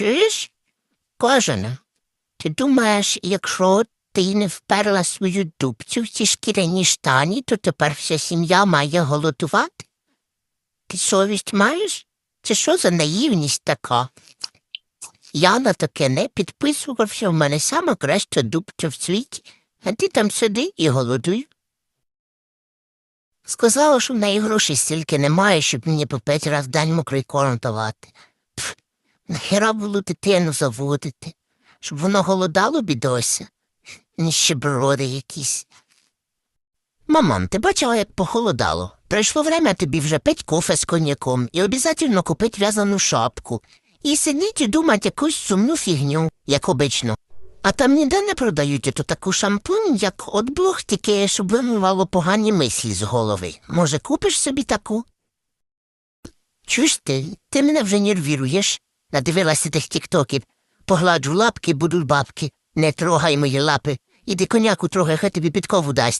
Чуєш? Кожана, ти думаєш, якщо ти не вперла свою дубцю в ці шкіряні штані, то тепер вся сім'я має голодувати? Ти совість маєш? Це що за наївність така? Я на таке не підписувався, в мене сама краща дубця в світі, а ти там сиди і голодуй. Сказала, що в неї грошей стільки немає, щоб мені по п'ять раз в день мокрий корм давати. Нахера було дитину заводити, щоб воно голодало бідося, ніщеброди якісь. Мамон, ти бачила, як похолодало. Прийшло время тобі вже пить кофе з коньяком і обов'язково купить в'язану шапку. І сидіть і думать якусь сумну фігню, як обично. А там ніде не продають ото таку шампунь, як от Бог, тільки щоб вимивало погані мислі з голови. Може, купиш собі таку? Чуєш ти, ти мене вже нервіруєш. Надивилася тих тіктоків. Погладжу лапки, будуть бабки. Не трогай мої лапи. Іди коняку трохи, хай тобі підкову дасть.